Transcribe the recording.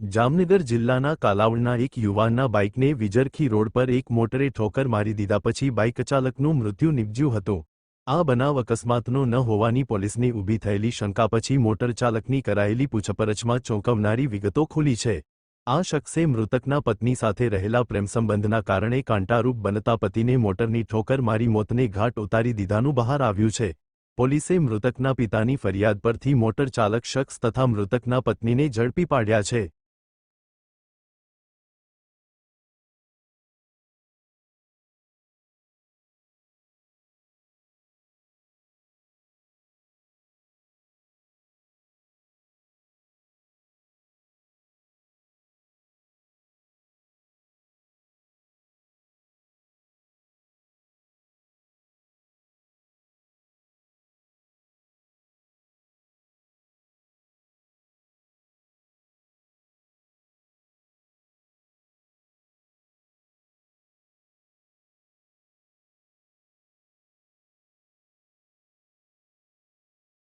જામનગર જિલ્લાના કાલાવડના એક યુવાનના બાઇકને વિજરખી રોડ પર એક મોટરે ઠોકર મારી દીધા પછી બાઇક ચાલકનું મૃત્યુ નિપજ્યું હતું. આ બનાવ અકસ્માતનો ન હોવાની પોલીસની ઊભી થયેલી શંકા પછી મોટર ચાલકની કરાયેલી પૂછપરછમાં ચોંકાવનારી વિગતો ખુલી છે. આ શખ્સે મૃતકના પત્ની સાથે રહેલા પ્રેમસંબંધના કારણે કાંટારૂપ બનતા પતિને મોટરની ઠોકર મારી મોતને ઘાટ ઉતારી દીધાનું બહાર આવ્યું છે. પોલીસે મૃતકના પિતાની ફરિયાદ પરથી મોટર ચાલક શખ્સ તથા મૃતકના પત્નીને ઝડપી પાડ્યા છે.